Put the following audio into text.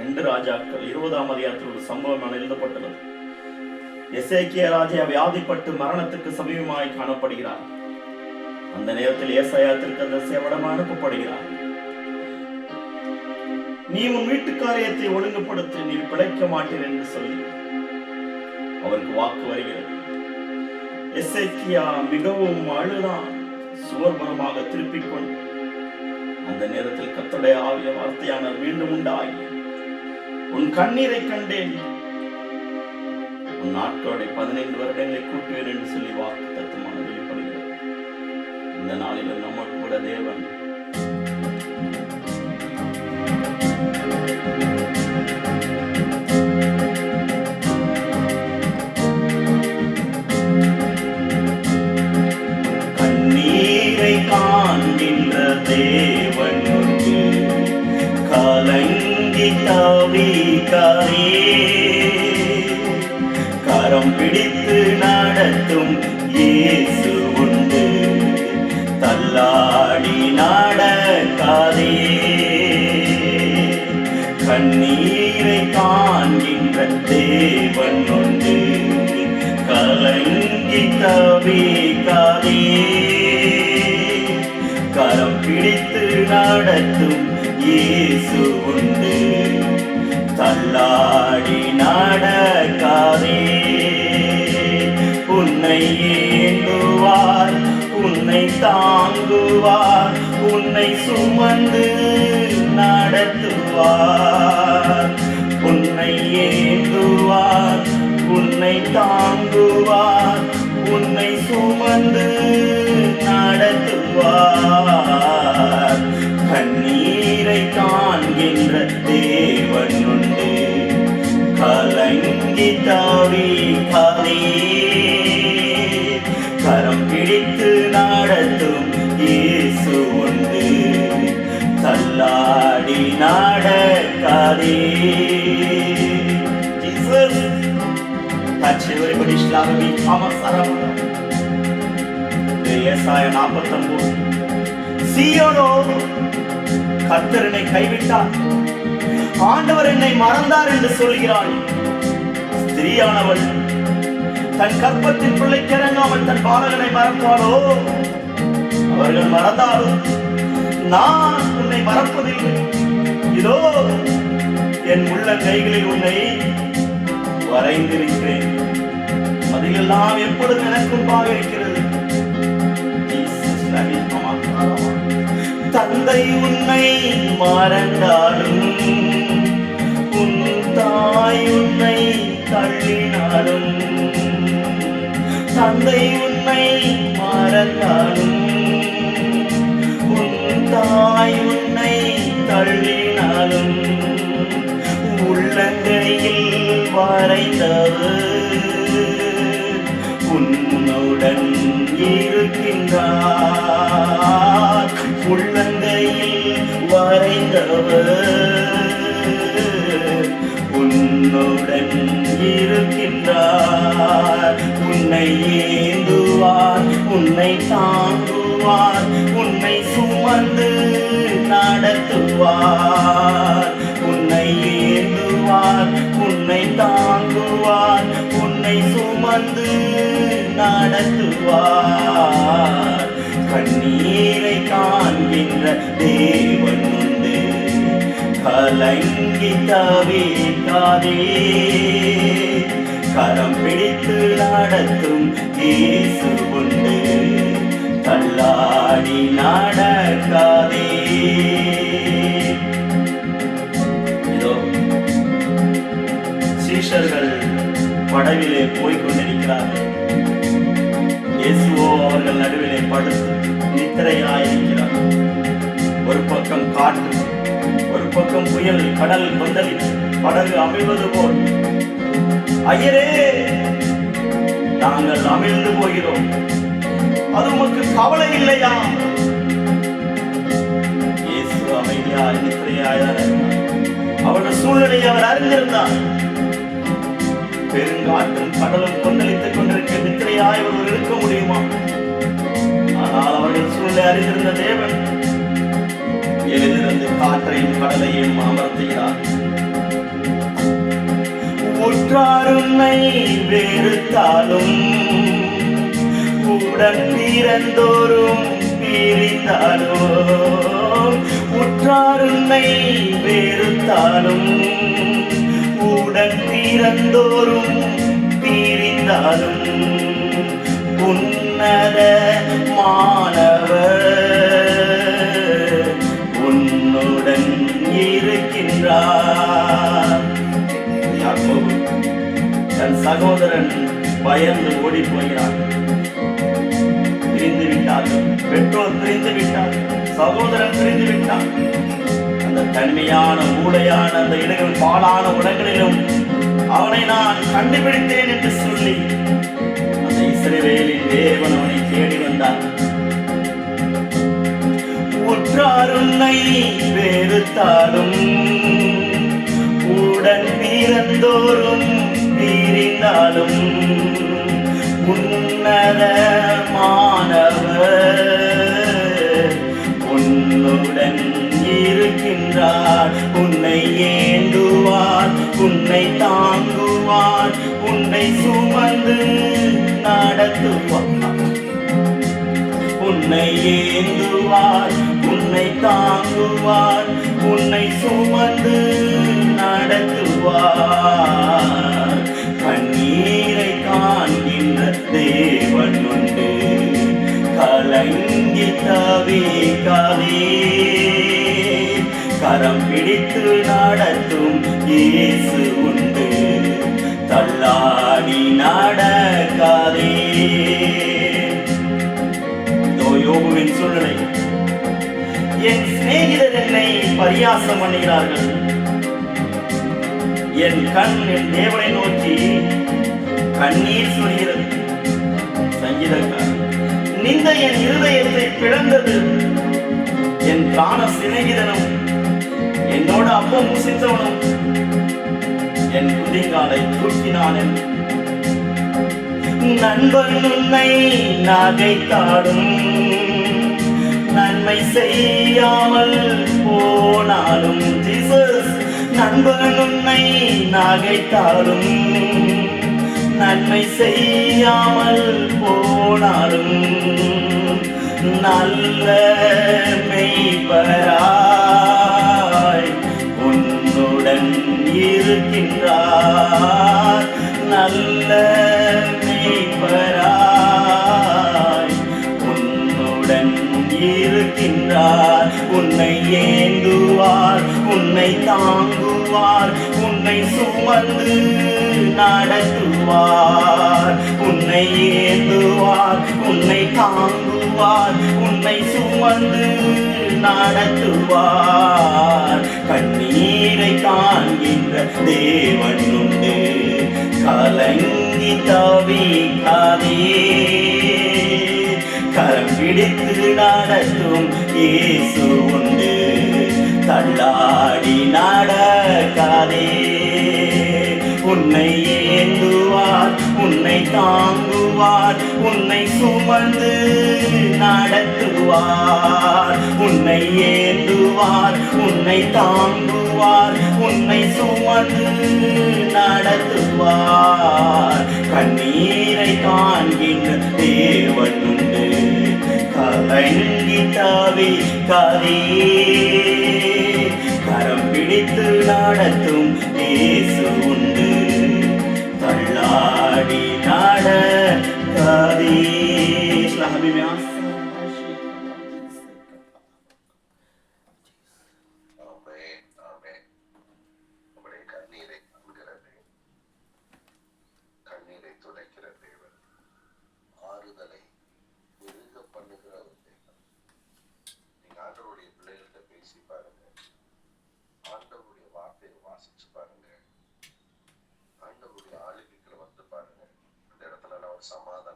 ரெண்டு ராஜாக்கள் இருபதாம் அதிகாரத்தில் ஒரு சம்பவம் எழுதப்பட்டுள்ளது எசேக்கிய ராஜா வியாதிப்பட்டு மரணத்துக்கு சமீபமாய் காணப்படுகிறார். அந்த நேரத்தில் ஏசாயாத்திற்கு அந்த சேவடம் அனுப்பப்படுகிறார். நீ உன் வீட்டு காரியத்தை ஒழுங்குபடுத்தி நீ பிழைக்க மாட்டீர் என்று சொல்லி அவருக்கு வாக்கு வருகிறது. எசேக்கியா மிகவும் அழுதான். சுவர்பரமாக திருப்பிக் கொண்டு அந்த நேரத்தில் கத்தடைய ஆவிய வார்த்தையானவர் மீண்டும் உண்டாகி உன் கண்ணீரை கண்டேன். உன் நாட்களுடைய பதினைந்து வருடங்களை கூட்டுவேன் என்று சொல்லி வாக்கு தத்துவமாக வெளிப்படுகிறது. இந்த நாளிலும் நம்ம கூட தேவன். தவிக்காதே கரம் பிடித்து நடத்தும் இயேசு உண்டு. தள்ளாடி நடக்காதே. உன்னை ஏந்துவார் உன்னை தாங்குவார் உன்னை சுமந்து நடத்துவார். வந்து நடத்துவார். கண்ணீரை காண்கின்ற தேவன் உண்டு கலங்கி தவிக்காதே கரம் பிடித்து நடத்தும் இயேசு உண்டு. தள்ளாடி நடக்காதே. Jesus. touch everybody's love everybody Shlagami Amasaram ஏசாய நாற்பத்தொன்பது. சீயோனோ கர்த்தர் என்னை கைவிட்டார். ஆண்டவர் என்னை மறந்தார் என்று சொல்கிறாள் ஸ்திரீயானவள் தன் கற்பத்தின் பிள்ளை கிறங்காமல் தன் பாலகனை மறந்தாளோ அவர்கள் மறந்தாலும் நான் உன்னை மறப்பதில்லை. இதோ என் உள்ள கைகளில் உன்னை வரைந்திருக்கிறேன். அதிலெல்லாம் எப்பொழுதும் எனக்கும் பாக இருக்கிறது. தந்தை உன்னை மறந்தாலும் உன் தாய் உன்னை தள்ளினாலும் தந்தை உன்னை மறந்தாலும் உன் தாய் உன்னை தள்ளினாலும் உள்ளங்கையில் வரைந்தவர் இருக்கின்றார் உள்ளங்கையில் வரைந்தவர் உன்னுடன் இருக்கின்றார். உன்னை ஏந்துவார் உன்னை தாங்குவார் உன்னை சுமந்து நடத்துவார். உன்னை ஏந்துவார் உன்னை தாங்குவார் உன்னை சுமந்து நடத்துவார். கண்ணீரை காண்கின்ற தேவன் உண்டு. கலங்கி தவிக்காதே கரம் பிடித்து நடத்தும் இயேசு உண்டு. தள்ளாடி நடக்காதே. சீஷர்கள் படவிலே போய்க் கொண்டிருக்கிறார்கள். அவர்கள் நடுவிலே படுத்து நித்திரையாயிருக்கிறார் ஒரு பக்கம் காற்று ஒரு பக்கம் புயல் கடல் கொந்தளி படகு அமைவது போல். ஐயரே நாங்கள் அமிழ்ந்து போகிறோம். அது உமக்கு கவலை இல்லையா? இயேசு அமைதியா நித்திரையாய் அவருடைய சூழ்நிலையை அவர் அறிந்திருந்தார். பெருங்காற்றும் கடலும் கொந்தளித்துக் கொண்டிருக்க நித்திரையாய் ஒருவர் இருக்க முடியுமா? ஆனால் அவர்கள் அறிந்திருந்த தேவன் காற்றையும் கடலையும் அமர்த்துகிறார். உற்றாருன்னை வெறுத்தாலும் உடன் பிறந்தோரும் பிரிந்தாலும் உற்றாருமை வெறுத்தாலும் உடன் பிறந்தோறும் பிரிந்தாலும் உன்னத பயந்து ஓடி போகிறான் பிரிந்து விட்டார்கள் பெற்றோர் பிரிந்து விட்டார் சகோதரன் பிரிந்து விட்டான் அந்த தனிமையான மூளையான அந்த இடங்கள் பாலான உடங்களிலும் அவனை நான் கண்டுபிடித்தேன் என்று சொல்லி அந்த இஸ்ரவேலின் தேவன் அவனை தேடி வந்தார். ஒற்றாருன்னை வெறுத்தாலும் உன்னை சுமந்து நடத்துவார். உன்னை ஏந்துவார் உன்னை தாங்குவார் உன்னை சுமந்து நடத்துவார். கண்ணீரை காண்கின்ற தேவன் உண்டு. கலங்கி தவிக்காதே கரம் பிடித்து நடத்தும் இயேசு யோபுவின் சூழ்நிலை என் சிநேகிதர் என்னை பரியாசம் பண்ணுகிறார்கள் என் கண் என் தேவனை நோக்கி கண்ணீர் சொல்கிறது சங்கீதக்கார் நிந்த என் இருதயத்தை பிளந்தது. என் பிராண சிநேகிதனும் என்னோட அப்பம் முசித்தவனும் என் குதிங்காலை தூக்கினான் என்று நண்பன் உன்னை நகைத்தாடும் நன்மை செய்யாமல் போனாலும் ஜீசஸ் நண்பன் உன்னை நகைத்தாடும் நன்மை செய்யாமல் போனாலும் நல்ல மெய்பராய் உன்னுடன் இருக்கின்றார். சுமந்து நடத்துவார். உன்னை ஏந்துவார் உன்னை தாங்குவார் உன்னை சுமந்து நடத்துவார். கண்ணீரை காண்கின்ற தேவன் உண்டு. கலங்கி தவிக்காதே. கரம் பிடித்து நடத்தும் இயேசு உண்டு. தள்ளாடி நடக்காதே. உன்னை ஏந்துவார் உன்னை தாங்குவார் உன்னை சுமந்து நடத்துவார். உன்னை ஏந்துவார் உன்னை தாங்குவார் உன்னை சுமந்து நடத்துவார். கண்ணீரை காண்கின்ற தேவன் உண்டு கலங்கி தவி கதே கரம் பிடித்து நடத்தும் இயேசு someone that